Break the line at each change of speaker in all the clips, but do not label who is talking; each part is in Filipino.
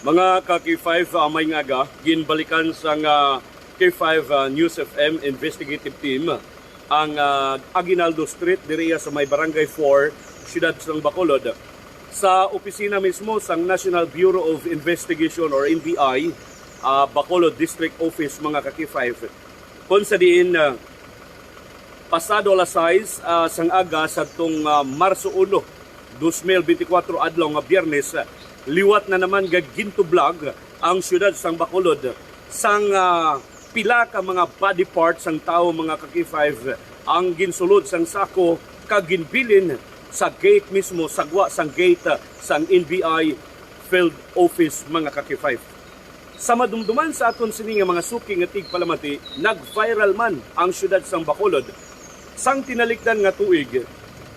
Mga ka K5 uh, may ngaga, ginbalikan sa nga K5 uh, News FM investigative team ang uh, Aguinaldo Street diriya sa may Barangay 4, siyudad ng Bacolod. Sa opisina mismo sa National Bureau of Investigation or NBI, uh, Bacolod District Office mga ka K5. Kung sa diin uh, pasado alas 6 uh, sang aga sa tong uh, Marso 1, 2024 adlaw nga Biyernes, uh, liwat na naman gaginto vlog ang siyudad sang Bacolod sang uh, pila ka mga body parts sang tao mga kaki-5 ang ginsulod sang sako kaginbilin sa gate mismo sagwa sang gate uh, sang NBI field office mga kaki-5 sa madumduman sa aton sini nga mga suki nga tigpalamati, nag-viral man ang syudad sang Bacolod. Sang tinalikdan nga tuig,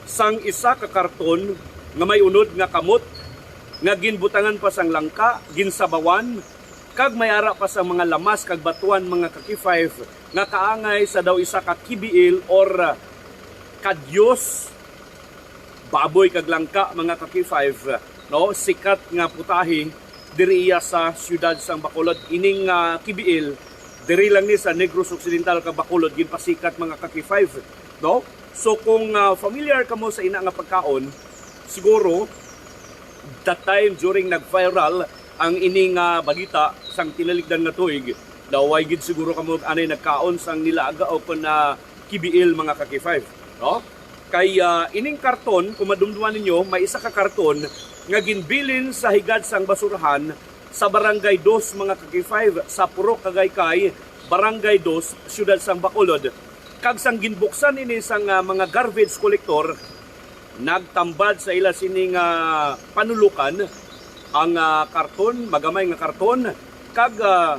sang isa ka karton nga may unod nga kamot, nga ginbutangan pa sang langka, ginsabawan, kag may ara pa sa mga lamas kag batuan mga kaki-5 nga kaangay sa daw isa ka kibiil or kadyos baboy kag langka mga kaki-5 no sikat nga putahe diriya sa siyudad sang Bacolod. Ining uh, kibiil diri lang ni sa Negros Occidental kag Bacolod ginpasikat mga kaki-5 no? So kung uh, familiar ka mo sa ina nga pagkaon siguro that time during nag-viral ang ining uh, bagita sang tinaligdan nga tuig daw ay gid siguro kamo anay nagkaon sang nilaga o kun na kibiil mga kaki-5 no? Kay uh, ining karton kung madumduman ninyo may isa ka karton nga ginbilin sa higad sang basurahan sa barangay 2 mga kaki-5 sa Purok Kagaykay barangay 2 siyudad sang Bacolod. Kag sang ginbuksan ini sang uh, mga garbage collector nagtambad sa ila sining uh, panulukan ang uh, karton magamay nga karton. Kag uh,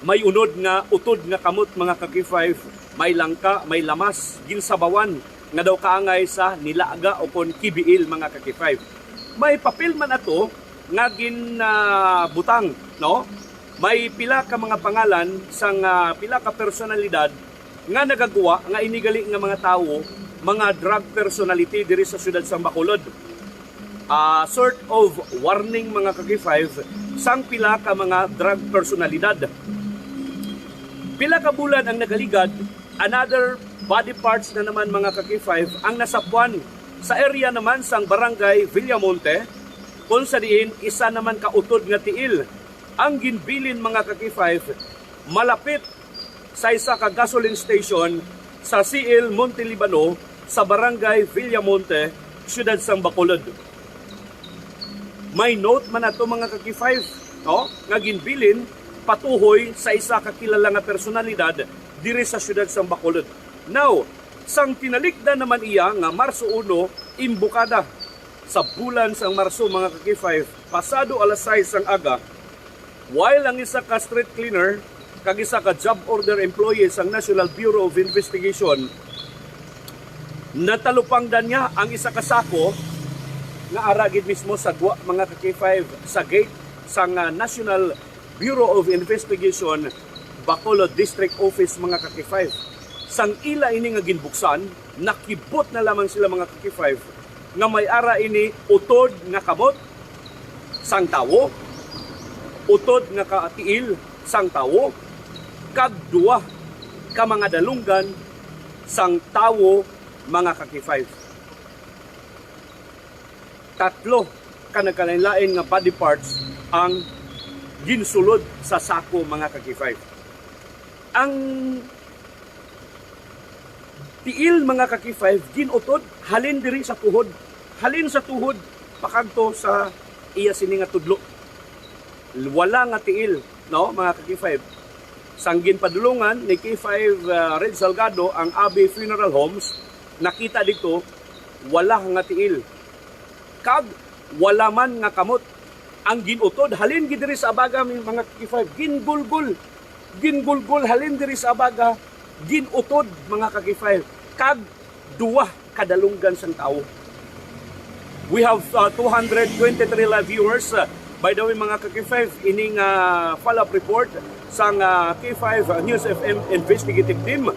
may unod nga utod nga kamot mga kaki-5 may langka may lamas ginsabawan nga daw kaangay sa nilaga o kon kibiil mga kaki-5 may papel man ato nga gin uh, no? May pila ka mga pangalan sang uh, pila ka personalidad nga nagagawa nga inigali nga mga tawo mga drug personality diri sa siyudad sang Bacolod. Uh, sort of warning mga kaki-5 sang pila ka mga drug personalidad. Pila ka bulan ang nagaligad another body parts na naman mga kaki-5 ang nasapuan sa area naman sang barangay Villamonte kung sa diin isa naman kautod nga tiil ang ginbilin mga kaki-5 malapit sa isa ka gasoline station sa CL Monte Libano sa barangay Villamonte, siyudad sang Bacolod. May note man ato mga kaki-5 no? nga ginbilin patuhoy sa isa ka kilala nga personalidad diri sa siyudad sang Bacolod. Now, sang tinalikda naman iya nga Marso 1 imbukada sa bulan sang Marso mga kaki-5 pasado alas 6 sang aga while ang isa ka street cleaner kag isa ka job order employee sang National Bureau of Investigation natalupangdan niya ang isa ka sako nga aragid mismo sa gwa mga kaki-5 sa gate sang uh, National Bureau of Investigation Bacolod District Office mga kaki-5 sang ila ini nga ginbuksan nakibot na lamang sila mga kaki-5 nga may ara ini utod nga kamot sang tawo utod nga kaatiil sang tawo kag duwa ka mga dalunggan sang tawo mga kaki-5 tatlo ka nagkalain nga body parts ang ginsulod sa sako mga kaki-5 ang tiil mga kaki-5 ginutod halin diri sa tuhod. Halin sa tuhod pakadto sa iya sini nga tudlo. Wala nga tiil no mga kaki-5 sanggin padulungan ni K5 uh, Red Salgado ang Abbey Funeral Homes nakita dito wala nga tiil. Kag wala man nga kamot. Ang ginutod halin gid diri sa abaga mga kaki-5 gingulgul. Gingulgul halin diri sa abaga ginutod mga kaki-5 kag duwa kadalunggan sang tawo we have uh, 223 live viewers. Uh, by the way mga kaki-5 ining uh, follow-up report sang uh, K5 News FM investigative team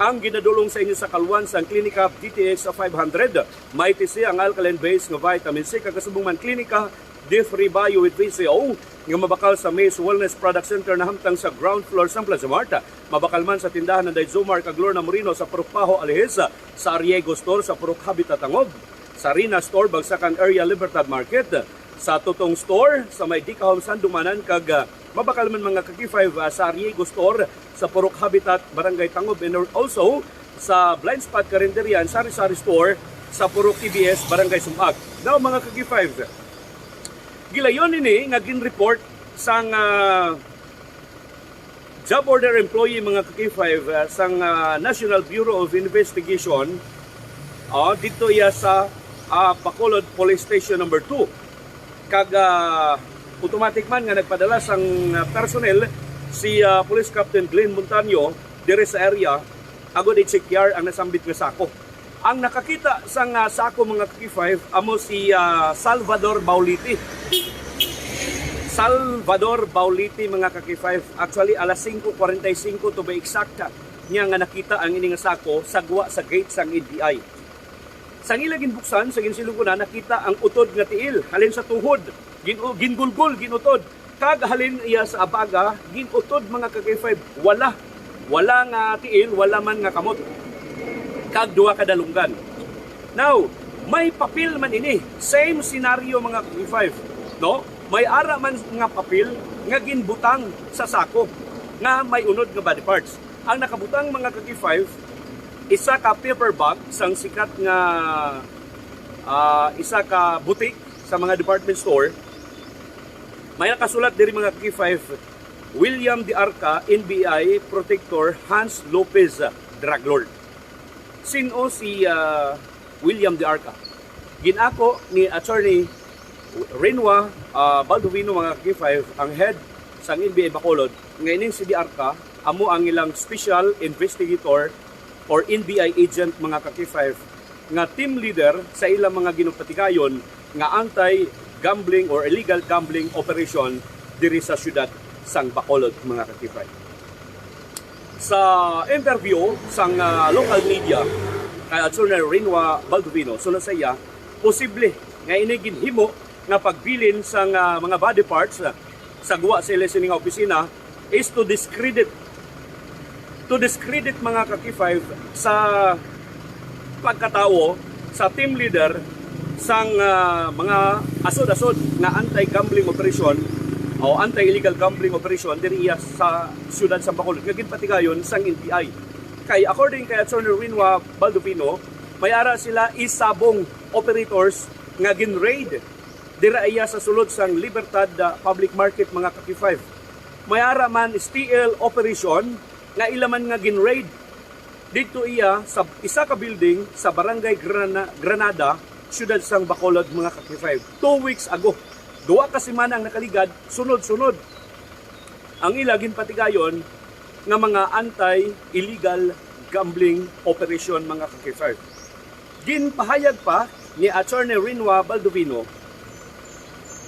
ang ginadulong sa inyo sa kalwan sa Klinika DTX 500 may TC ang alkaline base nga vitamin C kagasumbong man klinika D3 Bio with PCO nga mabakal sa Maze Wellness Product Center na hamtang sa ground floor sa Plaza Marta. Mabakal man sa tindahan ng Dayzomar kag Lorna Moreno sa Purukpaho Alihesa, sa Ariego Store sa Purok Habitat Tangog, sa Rina Store Bagsakan Area Libertad Market, sa Tutong Store sa may Dikahom Sandumanan kag mabakal man mga kaki-5 ah, sa Ariego Store sa Purok Habitat Barangay Tangob and also sa Blind Spot Karinderya and Sari Sari Store sa Purok TBS Barangay Sumag. Now mga kaki-5, gilayon ini nga gin-report sang ah, job order employee mga kaki-5 uh, sang ah, National Bureau of Investigation oh, dito iya sa ah, Bacolod Police Station number 2 kag ah, automatic man nga nagpadala sang ah, personnel si ah, Police Captain Glenn Montaño dire sa area agod i-check ang nasambit nga sako ang nakakita sang ah, sako mga kaki-5 amo si ah, Salvador Bauliti Salvador Bauliti mga kaki-5. Actually, alas 5.45 to be exacta niya nga nakita ang ining sako sagwa sa gate sang NBI. Sa ilagin buksan, sa ginsilugunan, nakita ang utod nga tiil, halin sa tuhod, gin, gingulgul, ginutod. Kag halin iya sa abaga, ginutod mga kaki-5. Wala, wala nga tiil, wala man nga kamot. Kag duwa kadalunggan. Now, may papel man ini. Same scenario mga kaki-5. No? May ara man nga papel nga ginbutang sa sako nga may unod nga body parts. Ang nakabutang mga kaki-5 isa ka paper bag sang sikat nga ah, isa ka butik sa mga department store may nakasulat diri mga kaki-5 William D. Arca, NBI Protector Hans Lopez Drug Lord. Sino si ah, William D. Arca? Ginako ni attorney Renwa uh, Baldovino mga K5 ang head sa NBI Bacolod ngayon si Di Arca amo ang ilang special investigator or NBI agent mga ka-K5 nga team leader sa ilang mga ginupatikayon nga anti-gambling or illegal gambling operation diri sa syudad sang Bacolod mga ka-K5 sa interview sang ah, local media kay Attorney Renwa Baldovino sunod sa iya posible nga ini ginhimo nga pagbilin sa nga mga body parts ah, sa guwa sa listening opisina is to discredit to discredit mga kaki-5 sa pagkatao sa team leader sang ah, mga asod-asod na anti-gambling operation o anti-illegal gambling operation diri iya sa siyudad sa Bacolod. Nga ginpatigayon sang NBI kay according kay Attorney Rinwa Baldovino may ara sila isabong operators nga gin-raid dira iya sa sulod sang Libertad ah, Public Market mga kaki-5 may ara man STL operation nga ilaman nga gin-raid dito iya sa isa ka building sa Barangay Grana, Granada, siyudad sang Bacolod mga kaki-5. Two weeks ago, duwa ka semana ang nakaligad, sunod-sunod. Ang ilagin patigayon nga mga anti-illegal gambling operation mga kaki-5. Ginpahayag pa ni Attorney Rinwa Baldovino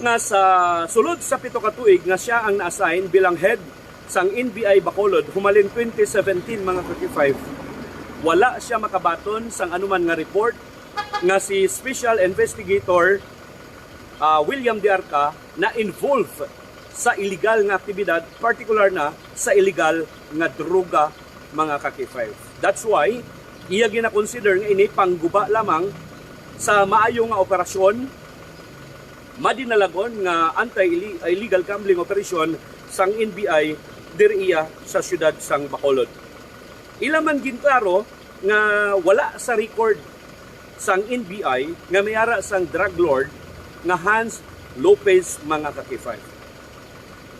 nga sa sulod sa pito ka tuig nga siya ang na-assign bilang head sang NBI Bacolod humalin 2017 mga kaki-5 wala siya makabaton sang anuman nga report nga si Special Investigator ah, William D. Arca na involved sa illegal nga aktibidad, particular na sa illegal nga droga mga kaki-5. That's why, iya gina-consider nga ini pangguba lamang sa maayo nga operasyon madinalagon nga anti-illegal gambling operation sang NBI diri iya sa siyudad sang Bacolod. Ilaman ginklaro nga wala sa record sang NBI nga mayara sang drug lord nga Hans Lopez mga kakifay.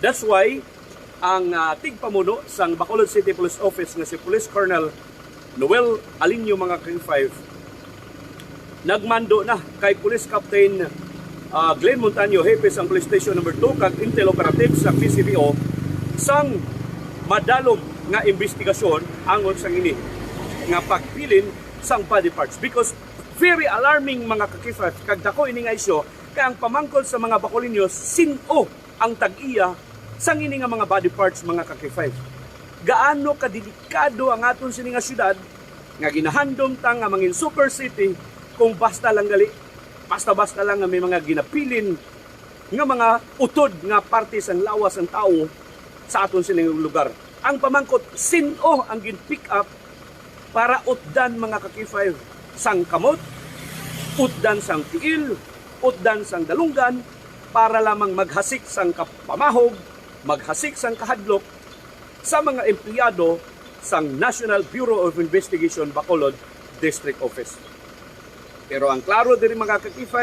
That's why ang uh, tigpamuno sang Bacolod City Police Office nga si Police Colonel Noel Alinyo mga kakifay nagmando na kay Police Captain uh, Glenn Montaño Hepe sang Police Station number 2 kag Intel Operative sa PCBO sang madalom nga investigasyon angon sang ini nga pagpilin sang body parts because very alarming mga kakifat kag dako ini nga isyo kay ang pamangkol sa mga Bacolinyo sino ang tag-iya sang ini nga mga body parts mga kakifat gaano kadelikado ang aton sini nga syudad nga ginahandom ta nga mangin super city kung basta lang gali basta-basta lang nga may mga ginapilin nga mga utod nga parte sang lawas ng tao sa aton sining lugar. Ang pamangkot, sino ang gin-pick up para utdan mga kaki-5 sang kamot, utdan sang tiil, utdan sang dalunggan, para lamang maghasik sang kapamahog, maghasik sang kahadlok sa mga empleyado sang National Bureau of Investigation Bacolod District Office. Pero ang klaro diri mga kaki-5,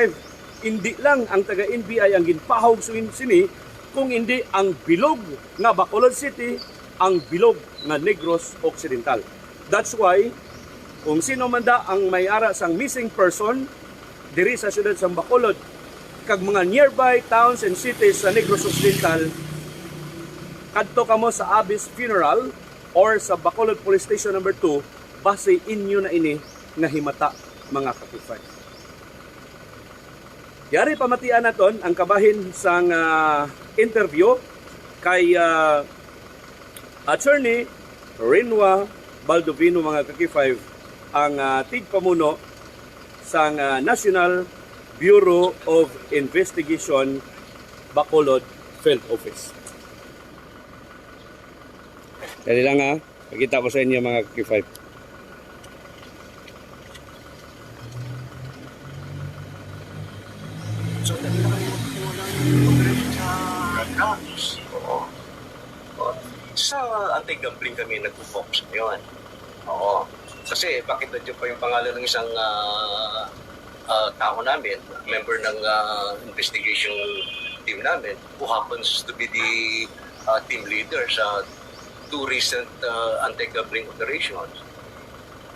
hindi lang ang taga-NBI ang ginpahog sa sini, kung hindi ang bilog nga Bacolod City, ang bilog nga Negros Occidental. That's why, kung sino man da ang may-ara sang missing person, diri sa siyudad sa Bacolod, kag mga nearby towns and cities sa Negros Occidental, kadto kamo sa Abyss Funeral or sa Bacolod Police Station number 2 base inyo na ini nga himata mga kapifay. Yari pamatian naton ang kabahin sang uh, interview kay uh, attorney Renwa Baldovino mga kaki 5 ang ah, uh, tigpamuno sang uh, National Bureau of Investigation Bacolod Field Office. Dali lang ha. Pakita ko sa inyo mga
kaki 5. Anti-gambling kami nag-focus ngayon. Oo. Kasi bakit nandiyan pa yung pangalan ng isang ah, ah, tao namin, member ng ah, investigation team namin, who happens to be the ah, team leader sa two recent ah, anti-gambling operations.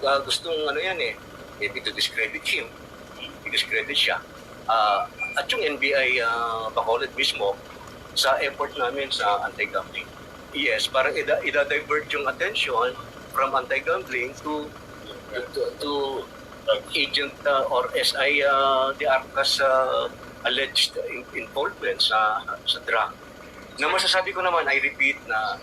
Ah, gustong ano yan eh, maybe to discredit him, i-discredit siya. Ah, at yung NBI uh, Bacolod mismo sa effort namin sa anti-gambling. Yes, parang ida, ida-divert yung attention from anti-gambling to to, to agent uh, or SI uh, the Arcas uh, alleged in- involvement sa sa drug. Na masasabi ko naman, I repeat na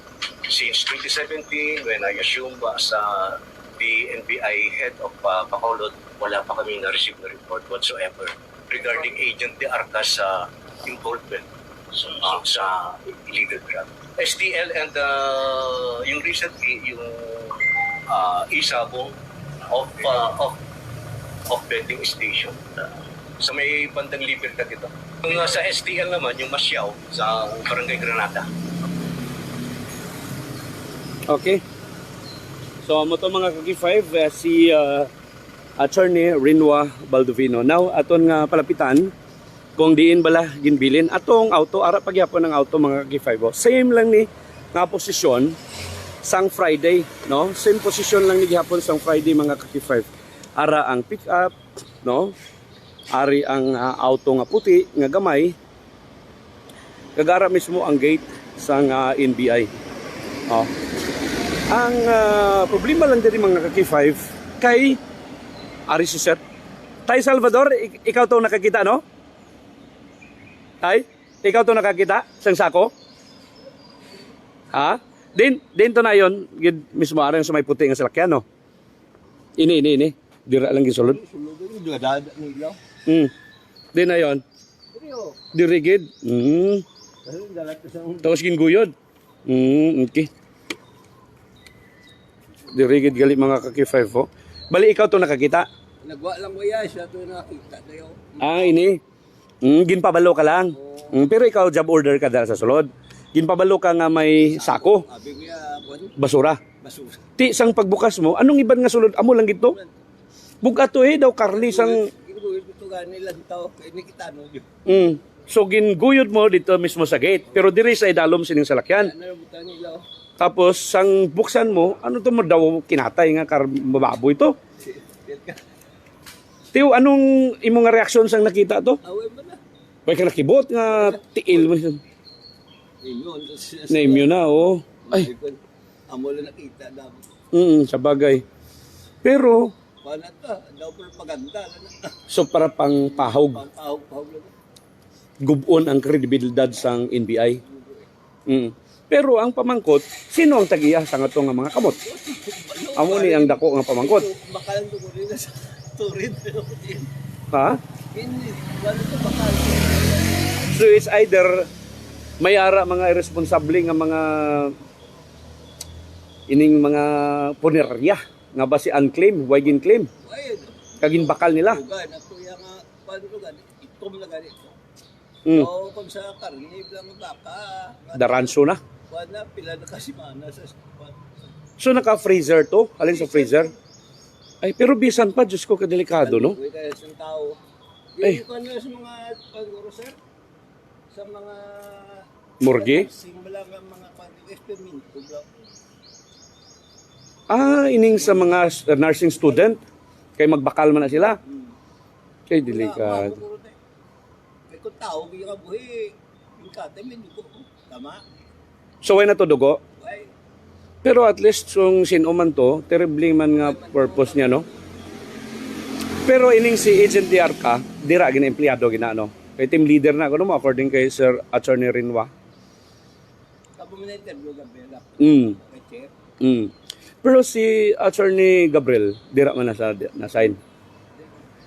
since 2017 when I assumed as uh, the NBI head of uh, Bacolod, wala pa kami na-receive na report whatsoever regarding Agent De Arcas uh, involvement sa, uh, sa illegal drug. STL and uh, yung recently, yung uh, isabong of, uh, of, of betting station uh, sa may bandang Libertad ito. Yung uh, sa STL naman, yung Masyaw sa Barangay Granada.
Okay. So mo to mga kaki-5 uh, si uh, attorney Rinwa Baldovino. Now aton nga palapitan kung diin bala ginbilin atong auto ara pagyapon ng auto mga kaki-5. oh. Same lang ni nga posisyon sang Friday, no? Same posisyon lang ni gihapon sang Friday mga kaki-5. Ara ang pick up, no? Ari ang uh, auto nga puti nga gamay. Kagara mismo ang gate sang uh, NBI. Oh. Ang ah, problema lang din mga kaki-5 kay Ari Suset. Tay Salvador, ik- ikaw to nakakita, no? Tay, ikaw to nakakita sang sako? Ha? Din, din to na yon, gid mismo aron sa may puti nga salakyan, no? Ini, ini, ini. Dira lang gisulod.
Sulod nila.
Hmm. Din na yon. Diri gid. Hmm.
sa
Tapos ginguyod. Hmm, okay. Dirigid gali mga kaki-5 po. Bali ikaw to nakakita.
nagwa lang ko yan, siya ito nakita tayo.
Ah, ini. Mm, ginpabalo ka lang. Mm, pero ikaw job order ka dahil sa sulod. Ginpabalo ka nga may sako, basura.
basura.
Ti sang pagbukas mo, anong iban nga sulod? Amo lang gito. Bugato eh daw Carly sang mm. So ginguyod mo dito mismo sa gate. Pero diri sa idalom sining salakyan. Tapos sang buksan mo, ano to mo daw kinatay nga kar baboy to? Tiyo, anong imong reaksyon sang nakita to?
Away na.
Way ka nakibot nga tiil mo. Name yun na, oh. Ay,
Amo lang nakita dapat.
mm, sa bagay. Pero,
Paano ta? Daw propaganda. Na?
so para pang pahog,
Pang-pahog-pahog lang.
gubon ang kredibilidad sang NBI. Mm. Pero ang pamangkot, sino ang tagiya sa nga nga mga kamot? Amo ni ang dako nga pamangkot.
Bakalan ko rin na sa turin.
Ha?
Wala.
So it's either may ara mga irresponsable nga mga ining mga punerarya nga ba si unclaim, why gin claim? Kagin bakal nila. Mm.
So, kung sa karnib lang ang baka,
Daranso na.
Na, pila na kasi mana sa.
So naka-freezer to? Alin sa freezer? Ay, pero bisan pa, Diyos ko, kadelikado, no?
Uy, kaya sa tao.
Ay.
Yung na sa mga, paguro sir, sa mga...
Morgue?
Simula nga mga lang.
Ah, ining sa mga nursing student, kay magbakal man na sila.
Hmm.
Kay delikado.
Kaya kung tao, bigyan ka buhi, yung kate, may dugo. Tama?
So, why na to dugo?
Ay,
Pero at least kung sinuman to, terribly man nga purpose niya, no? Pero ining si Agent DR ka, dira gina empleyado gina no. Kay team leader na kuno mo according kay Sir Attorney Rinwa.
tapos mo na interview ka, Bella.
Mm.
Chair.
Mm. Pero si Attorney Gabriel, dira man na sa na sign.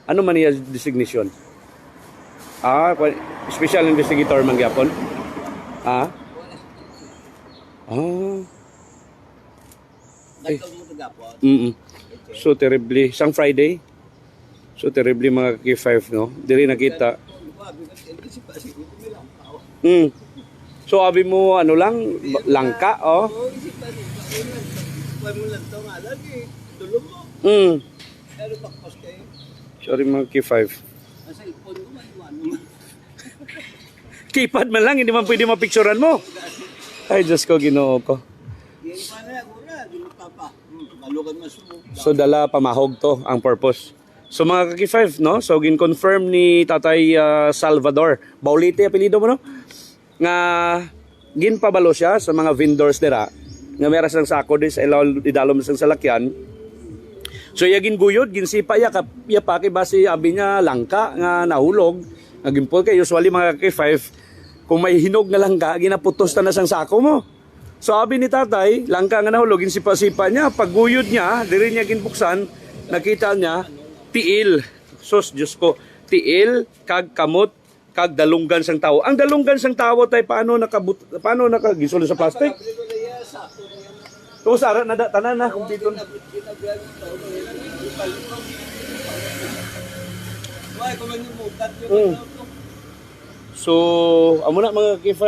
Ano man niya designation? Ah, special investigator man gyapon. Ah. Ah.
Na gapon.
Mm. So terribly, sang Friday. So terribly mga K5 no. Diri nakita. Mm. So abi mo ano lang langka oh. Mm. Sorry mga K5.
Nasa ipon mo, maiwan mo.
Keypad man lang, hindi man pwede mapicturean mo. Ay, Diyos ko, ginoo ko. So, dala pamahog to, ang purpose. So, mga kaki-5, no? So, gin-confirm ni Tatay ah, Salvador. Baulite, apelido mo, no? Nga, ginpabalo siya sa mga vendors nila. Nga meron silang sako din sa idalom sa salakyan. So, iya ginguyod, ginsipa ya, kap, ya pa, kay basi, abi niya, langka, nga nahulog. Nga gimpol kay, usually mga kaki-5, kung may hinog na langka, ginaputos na sang sako mo. So abi ni tatay, langka nga nahulog, sipa-sipa niya, pagguyod niya, diri niya ginbuksan, nakita niya, tiil. Sus, Diyos ko, tiil, kag kamot, kag dalunggan sang tao. Ang dalunggan sang tao tay paano nakabut paano nakagisol sa plastic?
Sabi ko na
tanan na
kung yun.
Mm. So, amo na mga K5.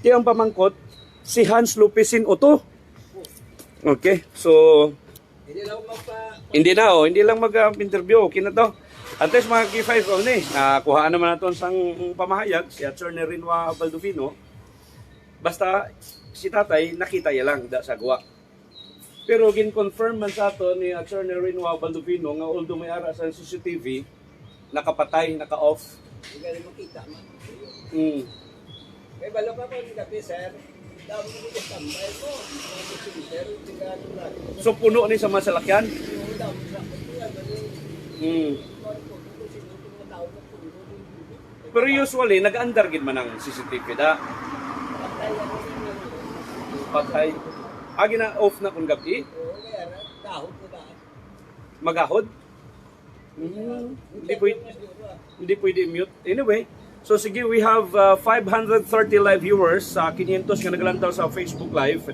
Di ang pamangkot si Hans Lupisin Otto. Okay, so
Hindi lang mapa...
Hindi na, oh. Hindi lang mag-interview. Okay na to. At least mga K5, oh, ni. Nakuhaan naman natin sang pamahayag, si Attorney Rinwa Baldovino. Basta, si tatay, nakita niya lang da sa gawa. Pero gin-confirm man sa ato ni Attorney Rinwa Baldovino nga although may ara sa CCTV, nakapatay, naka-off.
Hindi ka rin makita man.
Mm.
May balo ka po ni Kapi, sir.
So puno ni sa Mm.
mga yung bibig.
Pero usually, nag-under gid man ang CCTV da.
Patay.
Agi na off na kung gabi. Magahod. Mm, hindi pwede, hindi pwede mute. Anyway, so sige, we have uh, 530 live viewers sa 500 nga naglantaw sa Facebook Live.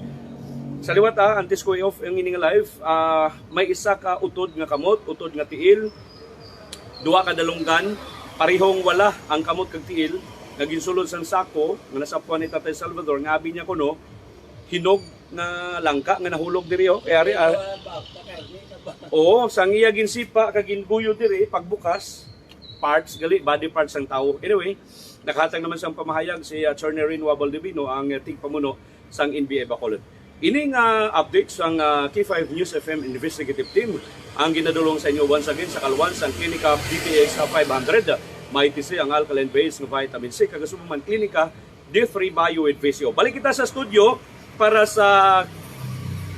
Sa liwat ah, antes ko i-off ang ining live, ah, may isa ka utod nga kamot, utod nga tiil, duwa ka dalunggan, parihong wala ang kamot kag tiil, nga ginsulod sang sako, nga nasapuan ni Tatay Salvador, nga abi niya kuno, hinog na langka nga nahulog diri oh. Kaya ari, ah, Oo, sang iya ginsipa kag ginbuyo diri pagbukas parts gali body parts ng tao. Anyway, nakahatag naman sang pamahayag si Attorney Rin Wabaldivino ang uh, tigpamuno sang NBA Bacolod. Ining uh, update sang uh, K5 News FM Investigative Team ang ginadulong sa inyo once again sa kalwan sang Klinika DPX 500. May tisi ang alkaline base ng vitamin C kagasuman klinika D3 Bio with. Balik kita sa studio para sa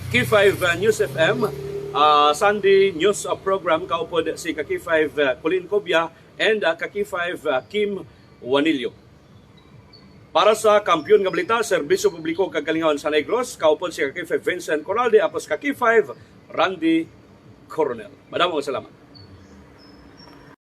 K5 uh, News FM uh, Sunday news uh, program kaupod si Kaki5 uh, Colin Cobia and uh, Kaki5 uh, Kim Wanilio. Para sa kampiyon nga balita, serbisyo publiko kagalingawan sa Negros, kaupod si Kaki5 Vincent Coralde, apos Kaki5 Randy Coronel. Madamong salamat.